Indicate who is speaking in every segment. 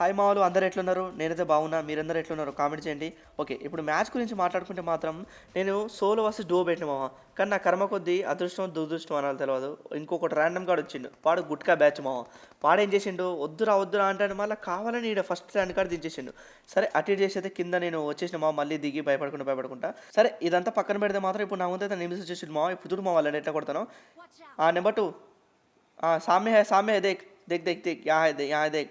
Speaker 1: Hi మావాలు అందరు ఎట్లున్నారు? నేనైతే బాగున్నా. మీరందరూ ఎట్లున్నారు? కామెంట్ చేయండి. ఓకే ఇప్పుడు మ్యాచ్ గురించి మాట్లాడుకుంటే మాత్రం నేను సోలో వర్సెస్ డో పెట్టిన మామ. కానీ నా కర్మ కొద్దీ అదృష్టం దురదృష్టం అనాలి తెలియదు ఇంకొకటి ర్యాండమ్ కార్డు వచ్చిండు. వాడు గుట్కా బ్యాచ్ మామ. వాడు ఏం చేసిండు? వద్దురా వద్దురా అంటే మళ్ళీ కావాలని ఈడ ఫస్ట్ ర్యాండ్ కార్డు దించేసిండు. సరే అటు చేసేది కింద నేను వచ్చేసిన మా మళ్ళీ దిగి భయపడకుండా భయపడకుండా. సరే ఇదంతా పక్కన పెడితే మాత్రం ఇప్పుడు నా ముందైతే నిమిషం వచ్చేసిండు మా ఇప్పుడు చూడు మా వాళ్ళని ఎట్లా కొడతాను. నెంబర్ టూ సామ్య సామ్య దేక్. దేక్ దేక్ దేక్. యా దేక్ యా దేక్.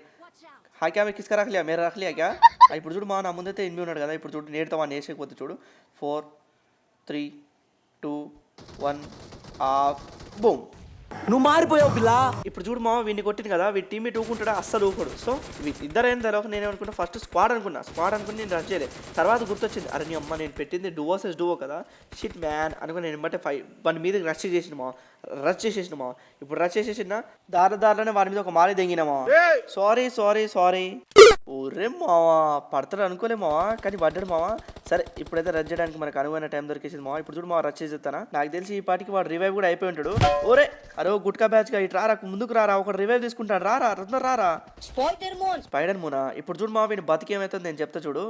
Speaker 1: हाँ क्या मैं किसका रख लिया मेरा रख लिया क्या ఆ, ఇప్పుడు చూడు మా నా ముందైతే ఎనిమిది ఉన్నాడు కదా ఇప్పుడు చూడు నేడుతో వాడిని వేసేకపోతే చూడు four three two one boom
Speaker 2: నువ్వు మారిపోయావు పిల్ల.
Speaker 1: ఇప్పుడు చూడు మా వీడిని కొట్టింది కదా వీడి టీమ్ ఊకుంటాడా? అస్సలు ఊకోడు. సో ఇద్దరైన తర్వాత నేను అనుకున్నా ఫస్ట్ స్క్వాడ్ అనుకున్నా. స్క్వాడ్ అనుకుని నేను రన్ చేయలేదు తర్వాత గుర్తొచ్చింది అరే నీ అమ్మ నేను పెట్టింది డూవోసెస్ డూవో కదా. షిట్ మ్యాన్ అనుకుని నేను బట్టే ఫైవ్ వాడి మీద రష్ చేసిన మా రష్ చేసేసిన మా ఇప్పుడు రష్ చేసేసిన దారి దారిలోనే వాడి మీద ఒక మాలి దెంగిన మా సారీ సారీ సారీ ఊరే మావా పడతాడు అనుకోలే మావా కానీ పడ్డాడు మావా. సరే ఇప్పుడైతే రన్ చేయడానికి మనకు అనువైన టైం దొరికేసింది మావా. ఇప్పుడు చూడు మావా రచ్ చేసేస్తానా? నాకు తెలిసి ఈ పాటికి వాడు రివైవ్ కూడా అయిపోయి ఉంటాడు. ఓరే అరే గుట్కా బ్యాచ్గా ఇటు రారా ముందుకు రారా ఒక రివైవ్ తీసుకుంటాడు రారా రత్న రారా. స్పైడర్ మూనా ఇప్పుడు చూడు మా వీడిని బతికి ఏమవుతుంది నేను చెప్తా చూడు.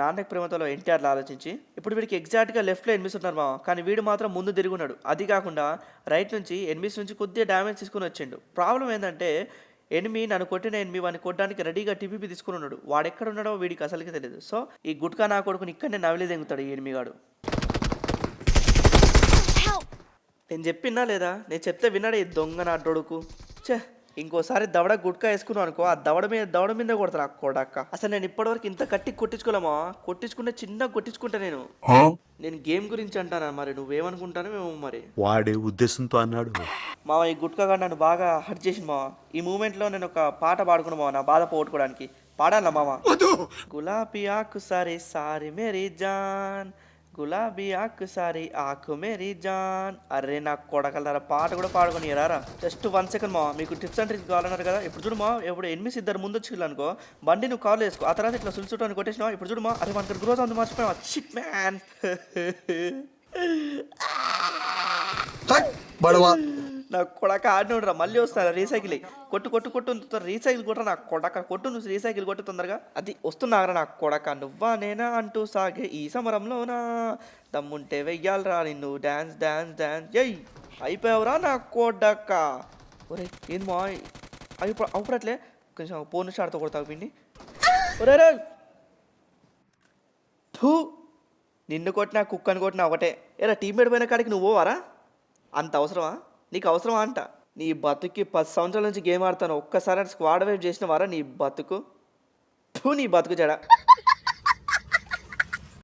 Speaker 1: నాన్నకి ప్రేమతలో ఎన్టీఆర్లో ఆలోచించి ఇప్పుడు వీడికి ఎగ్జాక్ట్గా లెఫ్ట్లో ఎనిమిస్ ఉన్నారు మా కానీ వీడు మాత్రం ముందు తిరిగి ఉన్నాడు. అది కాకుండా రైట్ నుంచి ఎనిమిస్ నుంచి కొద్దిగా డ్యామేజ్ తీసుకుని వచ్చిండు. ప్రాబ్లం ఏంటంటే ఎనిమి నన్ను కొట్టిన ఎనిమి వాడిని కొట్టడానికి రెడీగా టీపీపీ తీసుకుని ఉన్నాడు. వాడు ఎక్కడ ఉన్నాడో వీడికి అసలుకి తెలియదు సో ఈ గుట్కా నా కొడుకుని ఇక్కడనే నవిలి దెంగుతాడు ఈ ఎనిమిగాడు నేను చెప్పినా లేదా? నేను చెప్తే విన్నాడు ఈ దొంగ నా డొడుకు ఛే! ఇంకోసారి దవడ గుట్కా వేసుకున్నావు అనుకో ఆ దవడ మీద దవడ మీద కొడతాను ఆ కొడక్క అసలు నేను ఇప్పటివరకు ఇంత కట్టి కొట్టించుకోలేమా? కొట్టించుకుంటే చిన్న కొట్టించుకుంటా నేను. నేను గేమ్ గురించి అంటానా మరి? నువ్వేమనుకుంటానో మేము మరి.
Speaker 3: వాడే ఉద్దేశంతో అన్నాడు.
Speaker 1: మావ ఈ గుట్కా గారు నన్ను బాగా హర్ట్ చేసింది మావ. ఈ మూమెంట్లో నేను ఒక పాట పాడుకున్నా మావ నా బాధ పోగొట్టుకోవడానికి. పాడాలా మామ గులాబీ ఆకు సారీ సారీ మేరీ జాన్. గులాబీ ఆకు సారి ఆకు మేరీ జాన్. అరే నాకు కొడకలరా పాట కూడా పాడుకొని రారా జస్ట్ వన్ సెకండ్ మా. మీకు టిప్స్ అండ్ ట్రిక్స్ కావాలన్నారు కదా? ఇప్పుడు చూడు మా. ఇప్పుడు ఎనిమిది ఇద్దరు ముందు వచ్చి అనుకో బండి నువ్వు కాల్ వేసుకో. ఆ తర్వాత ఇట్లా సులుచుటాన్ని కొట్టేసినావు? ఇప్పుడు చూడు మా. అరే మనకి గ్రోత్ అందు మర్చిపోయావా షిట్ మ్యాన్
Speaker 2: బడవా
Speaker 1: నా కొడక ఆడినోడురా మళ్ళీ వస్తారా రీసైకిల్ కొట్టు కొట్టు కొట్టు రీసైకిల్ కొట్టరా నా కొడక. కొట్టు నువ్వు రీసైకిల్ కొట్టు తొందరగా. అది వస్తున్నారా నా కొడక. నువ్వా నేనా అంటూ సాగే ఈ సమరంలోనా? దమ్ముంటే వెయ్యాలరా నిన్ను. డ్యాన్స్ డ్యాన్స్ డ్యాన్స్ ఎయ్ అయిపోయావురా నా కొడక. ఒరే ఏంది మా అయిపో అవుపడట్లే. కొంచెం పోను షాడ్తో కొడతావు పిండి? ఒరే రే థూ. నిన్ను కొట్టినా కుక్కని కొట్టినా ఒకటే. ఏరా టీమ్మేట్ పోయిన కాడికి నువ్వు పోవారా? అంత అవసరమా? నీకు అవసరమా అంట నీ బతుకి పది సంవత్సరాల నుంచి గేమ్ ఆడతాను. ఒక్కసారి స్క్వాడ్ వైప్ చేసిన వారా నీ బతుకు? నీ బతుకు జడ.